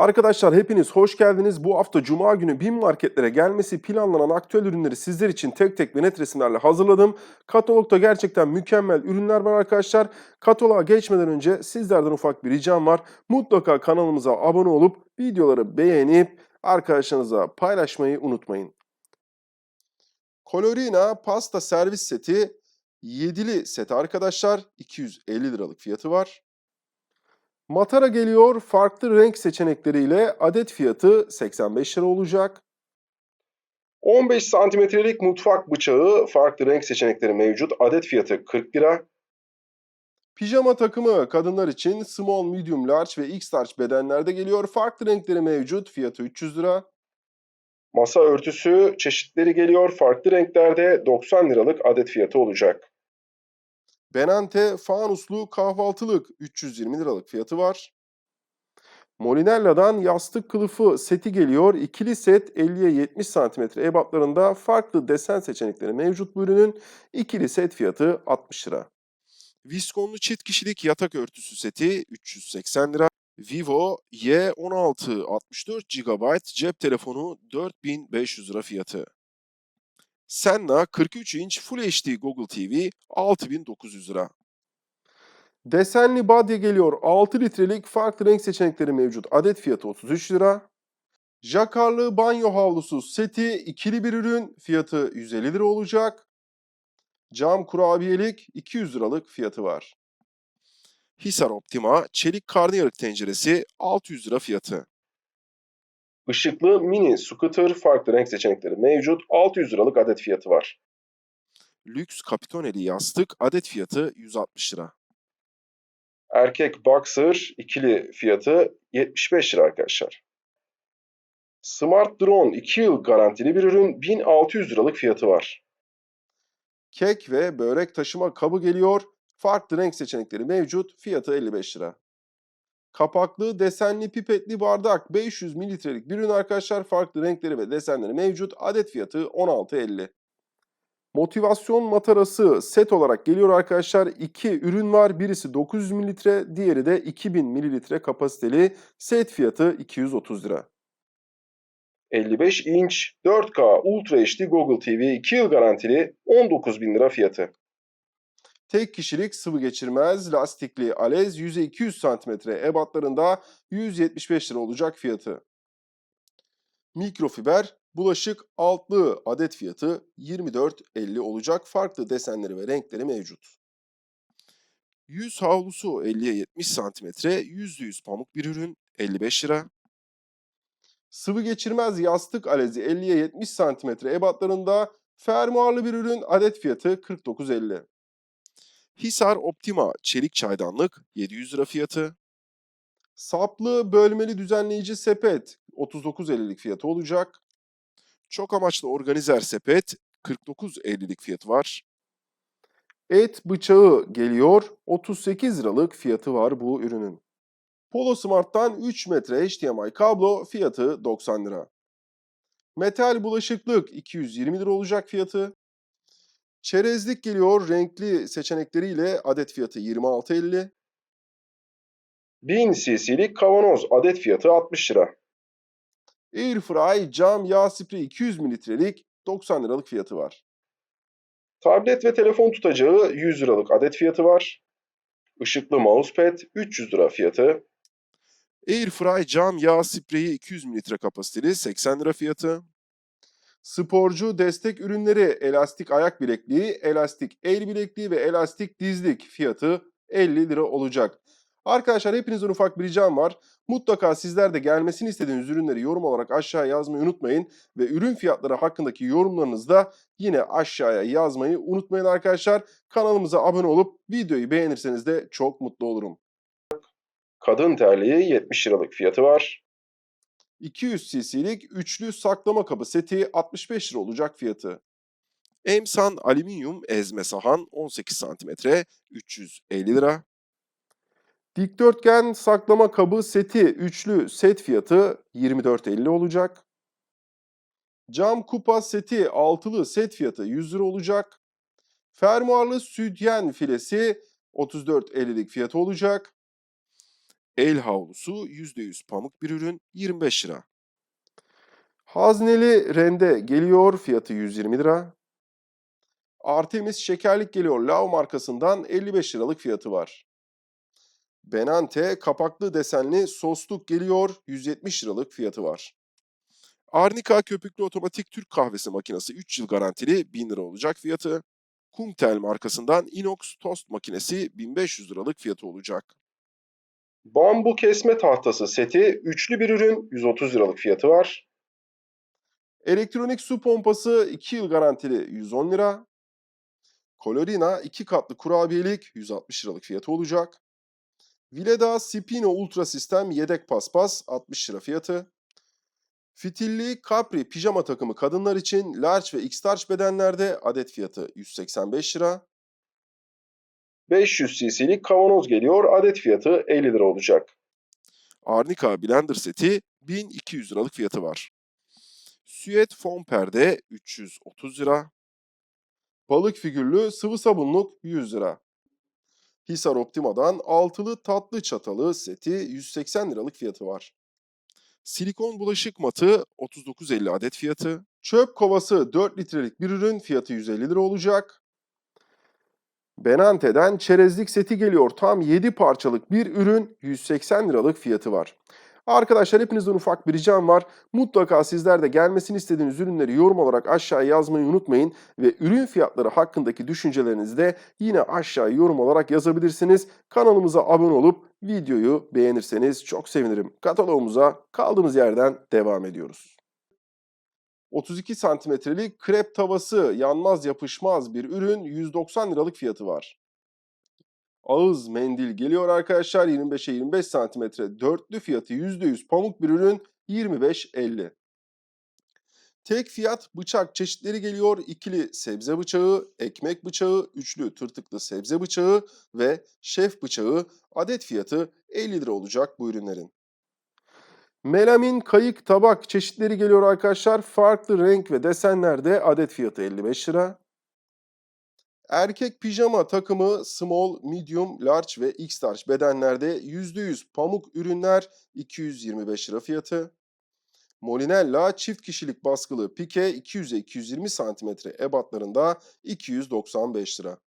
Arkadaşlar hepiniz hoş geldiniz. Bu hafta Cuma günü BİM marketlere gelmesi planlanan aktüel ürünleri sizler için tek tek ve net resimlerle hazırladım. Katalogda gerçekten mükemmel ürünler var arkadaşlar. Kataloğa geçmeden önce sizlerden ufak bir ricam var. Mutlaka kanalımıza abone olup videoları beğenip arkadaşlarınıza paylaşmayı unutmayın. Colorina pasta servis seti 7'li set arkadaşlar. 250 liralık fiyatı var. Matara geliyor. Farklı renk seçenekleriyle adet fiyatı 85 lira olacak. 15 santimetrelik mutfak bıçağı farklı renk seçenekleri mevcut. Adet fiyatı 40 lira. Pijama takımı kadınlar için small, medium, large ve x large bedenlerde geliyor. Farklı renkleri mevcut. Fiyatı 300 lira. Masa örtüsü çeşitleri geliyor. Farklı renklerde 90 liralık adet fiyatı olacak. Benante fanuslu kahvaltılık 320 liralık fiyatı var. Molinella'dan yastık kılıfı seti geliyor. İkili set 50'ye 70 cm ebatlarında farklı desen seçenekleri mevcut bu ürünün. İkili set fiyatı 60 lira. Viskonlu çift kişilik yatak örtüsü seti 380 lira. Vivo Y16 64 GB cep telefonu 4500 lira fiyatı. Senna 43 inç Full HD Google TV 6900 lira. Desenli badye geliyor. 6 litrelik farklı renk seçenekleri mevcut. Adet fiyatı 33 lira. Jakarlı banyo havlusu seti ikili bir ürün. Fiyatı 150 lira olacak. Cam kurabiyelik 200 liralık fiyatı var. Hisar Optima çelik karnıyarık tenceresi 600 lira fiyatı. Işıklı mini scooter farklı renk seçenekleri mevcut. 600 liralık adet fiyatı var. Lüks kapitoneli yastık adet fiyatı 160 lira. Erkek boxer ikili fiyatı 75 lira arkadaşlar. Smart Drone 2 yıl garantili bir ürün 1600 liralık fiyatı var. Kek ve börek taşıma kabı geliyor. Farklı renk seçenekleri mevcut. Fiyatı 55 lira. Kapaklı desenli pipetli bardak 500 mililitrelik bir ürün arkadaşlar. Farklı renkleri ve desenleri mevcut. Adet fiyatı 16.50. Motivasyon matarası set olarak geliyor arkadaşlar. İki ürün var. Birisi 900 mililitre, diğeri de 2000 mililitre kapasiteli. Set fiyatı 230 lira. 55 inç 4K Ultra HD Google TV 2 yıl garantili 19 bin lira fiyatı. Tek kişilik sıvı geçirmez lastikli alez yüzey 200 cm ebatlarında 175 lira olacak fiyatı. Mikrofiber bulaşık altlı adet fiyatı 24.50 olacak. Farklı desenleri ve renkleri mevcut. Yüz havlusu 50'ye 70 cm %100 pamuk bir ürün 55 lira. Sıvı geçirmez yastık alezi 50'ye 70 cm ebatlarında fermuarlı bir ürün adet fiyatı 49.50. Hisar Optima çelik çaydanlık 700 lira fiyatı. Saplı bölmeli düzenleyici sepet 39.50'lik fiyatı olacak. Çok amaçlı organizer sepet 49.50'lik fiyatı var. Et bıçağı geliyor. 38 liralık fiyatı var bu ürünün. Polo Smart'tan 3 metre HDMI kablo fiyatı 90 lira. Metal bulaşıklık 220 lira olacak fiyatı. Çerezlik geliyor renkli seçenekleriyle adet fiyatı 26.50. 1000 cc'lik kavanoz adet fiyatı 60 lira. Airfry cam yağ spreyi 200 mililitrelik 90 liralık fiyatı var. Tablet ve telefon tutacağı 100 liralık adet fiyatı var. Işıklı mousepad 300 lira fiyatı. Airfry cam yağ spreyi 200 mililitre kapasiteli 80 lira fiyatı. Sporcu destek ürünleri elastik ayak bilekliği, elastik el bilekliği ve elastik dizlik fiyatı 50 lira olacak. Arkadaşlar hepinizden ufak bir ricam var. Mutlaka sizler de gelmesini istediğiniz ürünleri yorum olarak aşağıya yazmayı unutmayın. Ve ürün fiyatları hakkındaki yorumlarınızı da yine aşağıya yazmayı unutmayın arkadaşlar. Kanalımıza abone olup videoyu beğenirseniz de çok mutlu olurum. Kadın terliği 70 liralık fiyatı var. 200 cc'lik üçlü saklama kabı seti 65 lira olacak fiyatı. Emsan alüminyum ezme sahan 18 cm 350 lira. Dikdörtgen saklama kabı seti üçlü set fiyatı 24.50 olacak. Cam kupa seti altılı set fiyatı 100 lira olacak. Fermuarlı sütyen filesi 34.50'lik fiyatı olacak. El havlusu %100 pamuk bir ürün 25 lira. Hazneli rende geliyor fiyatı 120 lira. Artemis şekerlik geliyor Lav markasından 55 liralık fiyatı var. Benante kapaklı desenli sosluk geliyor 170 liralık fiyatı var. Arnika köpüklü otomatik Türk kahvesi makinesi 3 yıl garantili 1000 lira olacak fiyatı. Kumtel markasından inox tost makinesi 1500 liralık fiyatı olacak. Bambu kesme tahtası seti üçlü bir ürün 130 liralık fiyatı var. Elektronik su pompası 2 yıl garantili 110 lira. Colorina 2 katlı kurabiyelik 160 liralık fiyatı olacak. Vileda Spino Ultra Sistem yedek paspas 60 lira fiyatı. Fitilli Capri pijama takımı kadınlar için large ve x-large bedenlerde adet fiyatı 185 lira. 500 cc'lik kavanoz geliyor. Adet fiyatı 50 lira olacak. Arnica blender seti 1200 liralık fiyatı var. Süet fon perde 330 lira. Balık figürlü sıvı sabunluk 100 lira. Hisar Optima'dan altılı tatlı çatalı seti 180 liralık fiyatı var. Silikon bulaşık matı 39.50 adet fiyatı. Çöp kovası 4 litrelik bir ürün fiyatı 150 lira olacak. Benante'den çerezlik seti geliyor. Tam 7 parçalık bir ürün 180 liralık fiyatı var. Arkadaşlar hepinizden ufak bir ricam var. Mutlaka sizler de gelmesini istediğiniz ürünleri yorum olarak aşağıya yazmayı unutmayın. Ve ürün fiyatları hakkındaki düşüncelerinizi de yine aşağıya yorum olarak yazabilirsiniz. Kanalımıza abone olup videoyu beğenirseniz çok sevinirim. Kataloğumuza kaldığımız yerden devam ediyoruz. 32 santimetrelik krep tavası yanmaz yapışmaz bir ürün 190 liralık fiyatı var. Ağız mendil geliyor arkadaşlar 25'e 25 santimetre dörtlü fiyatı %100 pamuk bir ürün 25.50. Tek fiyat bıçak çeşitleri geliyor. İkili sebze bıçağı, ekmek bıçağı, üçlü tırtıklı sebze bıçağı ve şef bıçağı adet fiyatı 50 lira olacak bu ürünlerin. Melamin kayık tabak çeşitleri geliyor arkadaşlar. Farklı renk ve desenlerde adet fiyatı 55 lira. Erkek pijama takımı small, medium, large ve x-large bedenlerde %100 pamuk ürünler 225 lira fiyatı. Molinella çift kişilik baskılı pike 200'e 220 cm ebatlarında 295 lira.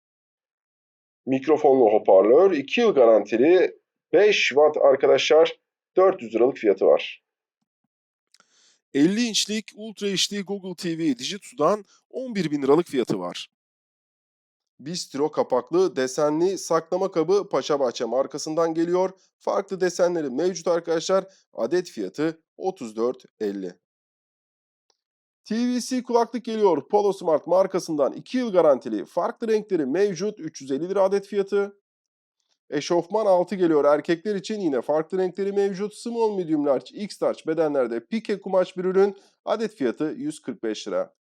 Mikrofonlu hoparlör 2 yıl garantili 5 watt arkadaşlar 400 liralık fiyatı var. 50 inçlik Ultra HD Google TV Dijitsu'dan 11 bin liralık fiyatı var. Bistro kapaklı desenli saklama kabı Paşabahçe markasından geliyor. Farklı desenleri mevcut arkadaşlar. Adet fiyatı 34.50. TVC kulaklık geliyor. Polo Smart markasından 2 yıl garantili. Farklı renkleri mevcut. 350 lira adet fiyatı. Eşofman 6 geliyor erkekler için yine farklı renkleri mevcut. Small, medium, large, x large bedenlerde pike kumaş bir ürün. Adet fiyatı 145 lira.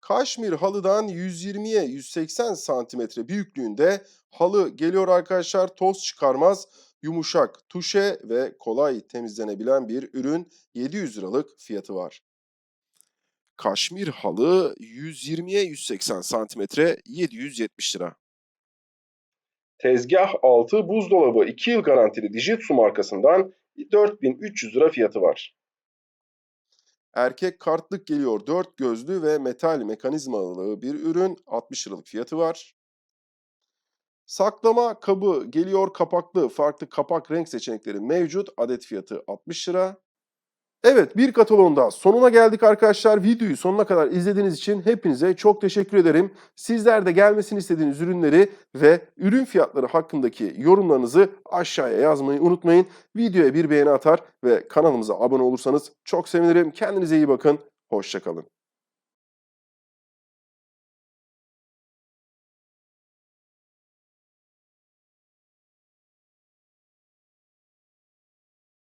Kaşmir halıdan 120'ye 180 santimetre büyüklüğünde halı geliyor arkadaşlar. Toz çıkarmaz, yumuşak, tuşe ve kolay temizlenebilen bir ürün. 700 liralık fiyatı var. Kaşmir halı 120'ye 180 santimetre 770 lira. Tezgah altı buzdolabı 2 yıl garantili Dijitsu markasından 4300 lira fiyatı var. Erkek kartlık geliyor 4 gözlü ve metal mekanizmalı bir ürün 60 liralık fiyatı var. Saklama kabı geliyor kapaklı farklı kapak renk seçenekleri mevcut adet fiyatı 60 lira. Evet bir kataloğun daha sonuna geldik arkadaşlar. Videoyu sonuna kadar izlediğiniz için hepinize çok teşekkür ederim. Sizler de gelmesini istediğiniz ürünleri ve ürün fiyatları hakkındaki yorumlarınızı aşağıya yazmayı unutmayın. Videoya bir beğeni atar ve kanalımıza abone olursanız çok sevinirim. Kendinize iyi bakın. Hoşçakalın.